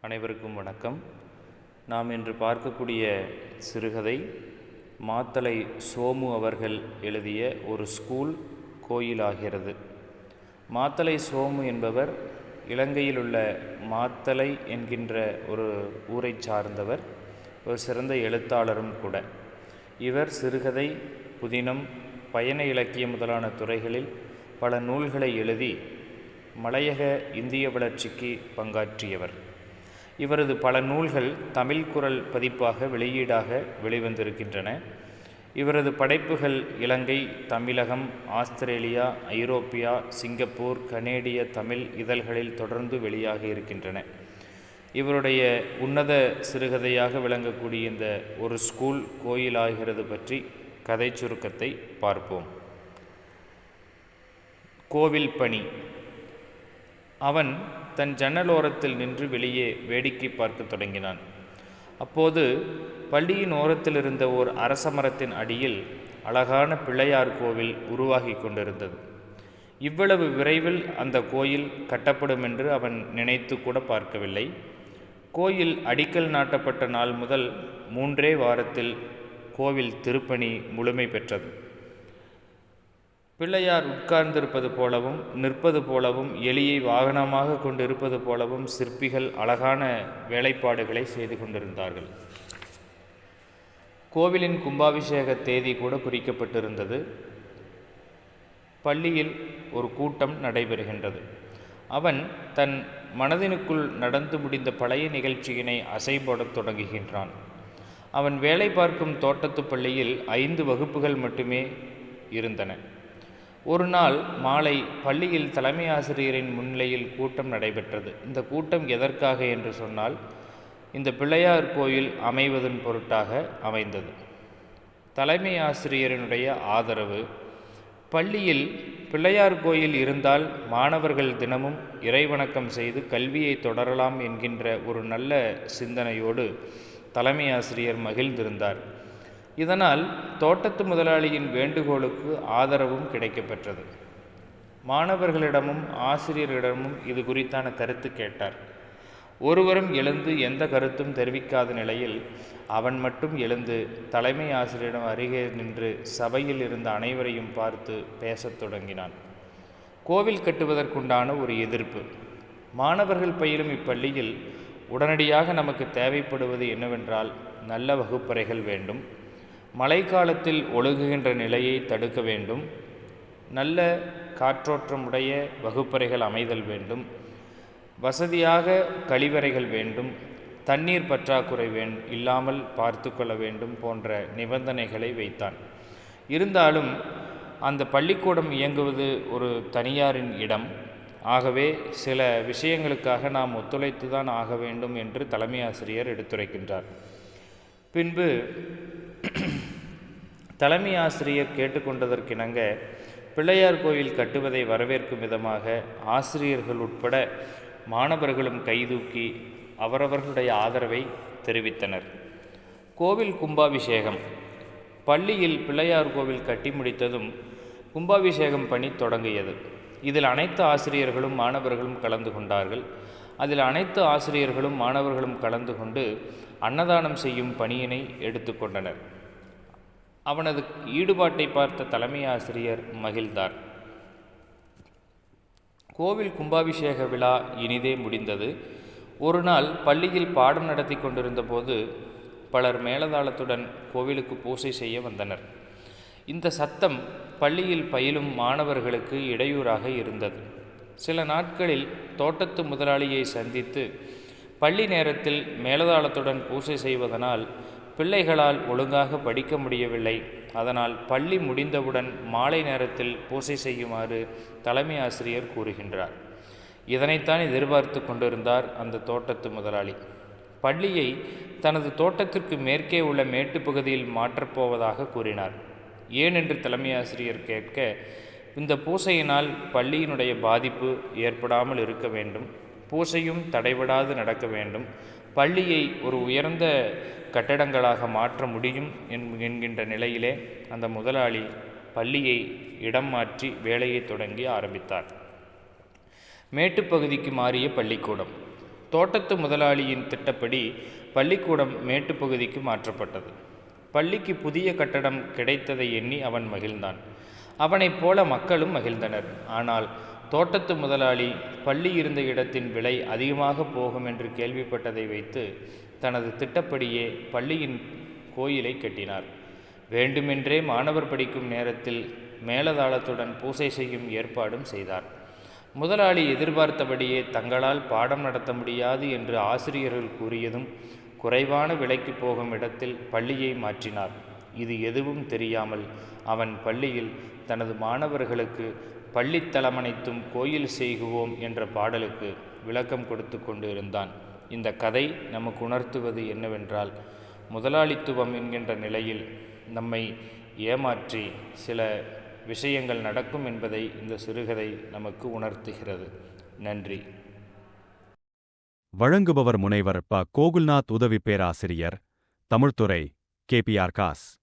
அனைவருக்கும் வணக்கம். நாம் இன்று பார்க்கக்கூடிய சிறுகதை மாத்தலை சோமு அவர்கள் எழுதிய ஒரு ஸ்கூல் கோயிலாகிறது. மாத்தலை சோமு என்பவர் இலங்கையில் உள்ள மாத்தலை என்கின்ற ஒரு ஊரைச் சார்ந்தவர் ஒரு சிறந்த எழுத்தாளரும் கூட. இவர் சிறுகதை புதினம் பயண இலக்கியம் முதலான துறைகளில் பல நூல்களை எழுதி மலையக இந்திய வளர்ச்சிக்கு பங்காற்றியவர். இவரது பல நூல்கள் தமிழ் குரல் பதிப்பாக வெளியீடாக வெளிவந்திருக்கின்றன. இவரது படைப்புகள் இலங்கை தமிழகம் ஆஸ்திரேலியா ஐரோப்பியா சிங்கப்பூர் கனேடிய தமிழ் இதழ்களில் தொடர்ந்து வெளியாகி இருக்கின்றன. இவருடைய உன்னத சிறுகதையாக விளங்கக்கூடிய இந்த ஒரு ஸ்கூல் கோயிலாகிறது பற்றி கதை சுருக்கத்தை பார்ப்போம். கோவில் பணி அவன் தன் ஜன்னலோரத்தில் நின்று வெளியே வேடிக்கை பார்க்கத் தொடங்கினான். அப்போது பள்ளியின் ஓரத்தில் இருந்த ஓர் அரச மரத்தின் அடியில் அழகான பிள்ளையார் கோவில் உருவாகி கொண்டிருந்தது. இவ்வளவு விரைவில் அந்த கோயில் கட்டப்படும் என்று அவன் நினைத்து கூட பார்க்கவில்லை. கோயில் அடிக்கல் நாட்டப்பட்ட நாள் முதல் மூன்றே வாரத்தில் கோவில் திருப்பணி முழுமை பெற்றது. பிள்ளையார் உட்கார்ந்திருப்பது போலவும் நிற்பது போலவும் எலியை வாகனமாக கொண்டிருப்பது போலவும் சிற்பிகள் அழகான வேலைப்பாடுகளை செய்து கொண்டிருந்தார்கள். கோவிலின் கும்பாபிஷேக தேதி கூட குறிக்கப்பட்டிருந்தது. பள்ளியில் ஒரு கூட்டம் நடைபெறுகின்றது. அவன் தன் மனதினுக்குள் நடந்து முடிந்த பழைய நிகழ்ச்சியினை அசைபோடத் தொடங்குகின்றான். அவன் வேலை பார்க்கும் தோட்டத்து பள்ளியில் ஐந்து வகுப்புகள் மட்டுமே இருந்தன. ஒரு நாள் மாலை பள்ளியில் தலைமை ஆசிரியரின் முன்னிலையில் கூட்டம் நடைபெற்றது. இந்த கூட்டம் எதற்காக என்று சொன்னால் இந்த பிள்ளையார் கோயில் அமைவதன் பொருட்டாக அமைந்தது. தலைமை ஆசிரியரினுடைய ஆதரவு பள்ளியில் பிள்ளையார் கோயில் இருந்தால் மாணவர்கள் தினமும் இறைவணக்கம் செய்து கல்வியை தொடரலாம் என்கின்ற ஒரு நல்ல சிந்தனையோடு தலைமை ஆசிரியர் மகிழ்ந்திருந்தார். இதனால் தோட்டத்து முதலாளியின் வேண்டுகோளுக்கு ஆதரவும் கிடைக்கப்பெற்றது. மாணவர்களிடமும் ஆசிரியர்களிடமும் இது குறித்தான கருத்து கேட்டார். ஒருவரும் எழுந்து எந்த கருத்தும் தெரிவிக்காத நிலையில் அவன் மட்டும் எழுந்து தலைமை ஆசிரியரிடம் அருகே நின்று சபையில் இருந்த அனைவரையும் பார்த்து பேசத் தொடங்கினான். கோவில் கட்டுவதற்குண்டான ஒரு எதிர்ப்பு. மாணவர்கள் பயிலும் இப்பள்ளியில் உடனடியாக நமக்கு தேவைப்படுவது என்னவென்றால் நல்ல வகுப்பறைகள் வேண்டும். மழைக்காலத்தில் ஒழுகுகின்ற நிலையை தடுக்க வேண்டும். நல்ல காற்றோற்றமுடைய வகுப்பறைகள் அமைதல் வேண்டும். வசதியாக கழிவறைகள் வேண்டும். தண்ணீர் பற்றாக்குறை வேண் இல்லாமல் பார்த்து கொள்ள வேண்டும் போன்ற நிபந்தனைகளை வைத்தான். இருந்தாலும் அந்த பள்ளிக்கூடம் இயங்குவது ஒரு தனியாரின் இடம். ஆகவே சில விஷயங்களுக்காக நாம் ஒத்துழைத்து தான் ஆக வேண்டும் என்று தலைமை ஆசிரியர் எடுத்துரைக்கின்றார். பின்பு தலைமை ஆசிரியர் கேட்டுக்கொண்டதற்கிணங்க பிள்ளையார் கோயில் கட்டுவதை வரவேற்கும் விதமாக ஆசிரியர்கள் உட்பட மாணவர்களும் கைதூக்கி அவரவர்களுடைய ஆதரவை தெரிவித்தனர். கோவில் கும்பாபிஷேகம். பள்ளியில் பிள்ளையார் கோவில் கட்டி முடித்ததும் கும்பாபிஷேகம் பணி தொடங்கியது. இதில் அனைத்து ஆசிரியர்களும் மாணவர்களும் கலந்து கொண்டார்கள். அதில் அனைத்து ஆசிரியர்களும் மாணவர்களும் கலந்து கொண்டு அன்னதானம் செய்யும் பணியினை எடுத்துக்கொண்டனர். அவனது ஈடுபாட்டை பார்த்த தலைமை ஆசிரியர் மகிழ்ந்தார். கோவில் கும்பாபிஷேக விழா இனிதே முடிந்தது. ஒரு நாள் பள்ளியில் பாடம் நடத்தி கொண்டிருந்த போது பலர் மேலதாளத்துடன் கோவிலுக்கு பூசை செய்ய வந்தனர். இந்த சத்தம் பள்ளியில் பயிலும் மாணவர்களுக்கு இடையூறாக இருந்தது. சில நாட்களில் தோட்டத்து முதலாளியை சந்தித்து பள்ளி நேரத்தில் மேலதாளத்துடன் பூசை செய்வதனால் பிள்ளைகளால் ஒழுங்காக படிக்க முடியவில்லை. அதனால் பள்ளி முடிந்தவுடன் மாலை நேரத்தில் பூசை செய்யுமாறு தலைமை ஆசிரியர் கூறுகின்றார். இதனைத்தான் எதிர்பார்த்து கொண்டிருந்தார் அந்த தோட்டத்து முதலாளி. பள்ளியை தனது தோட்டத்திற்கு மேற்கே உள்ள மேட்டுப்பகுதியில் மாற்றப்போவதாக கூறினார். ஏன் என்று தலைமை ஆசிரியர் கேட்க இந்த பூசையினால் பள்ளியினுடைய பாதிப்பு ஏற்படாமல் இருக்க வேண்டும். பூசையும் தடைபடாது நடக்க வேண்டும். பள்ளியை ஒரு உயர்ந்த கட்டடங்களாக மாற்ற முடியும் என்கின்ற நிலையிலே அந்த முதலாளி பள்ளியை இடம் மாற்றி வேலையை தொடங்கி ஆரம்பித்தார். மேட்டுப்பகுதிக்கு மாறிய பள்ளிக்கூடம். தோட்டத்து முதலாளியின் திட்டப்படி பள்ளிக்கூடம் மேட்டுப்பகுதிக்கு மாற்றப்பட்டது. பள்ளிக்கு புதிய கட்டடம் கிடைத்ததை எண்ணி அவன் மகிழ்ந்தான். அவனைப் போல மக்களும் மகிழ்ந்தனர். ஆனால் தோட்டத்து முதலாளி பள்ளி இருந்த இடத்தின் விலை அதிகமாக போகும் என்று கேள்விப்பட்டதை வைத்து தனது திட்டப்படியே பள்ளியின் கோயிலை கட்டினார். வேண்டுமென்றே மாணவர் படிக்கும் நேரத்தில் மேலதாளத்துடன் பூசை செய்யும் ஏற்பாடும் செய்தார். முதலாளி எதிர்பார்த்தபடியே தங்களால் பாடம் நடத்த முடியாது என்று ஆசிரியர்கள் கூறியதும் குறைவான விலைக்கு போகும் இடத்தில் பள்ளியை மாற்றினார். இது எதுவும் தெரியாமல் அவன் பள்ளியில் தனது மாணவர்களுக்கு பள்ளித்தலமனைத்தும் கோயில் செய்குவோம் என்ற பாடலுக்கு விளக்கம் கொடுத்து கொண்டு இருந்தான் இந்த கதை நமக்கு உணர்த்துவது என்னவென்றால் முதலாளித்துவம் என்கின்ற நிலையில் நம்மை ஏமாற்றி சில விஷயங்கள் நடக்கும் என்பதை இந்த சிறுகதை நமக்கு உணர்த்துகிறது. நன்றி. வழங்குபவர் முனைவர் ப. கோகுல்நாத் உதவி பேராசிரியர் தமிழ்துறை கேபிஆர் காஸ்.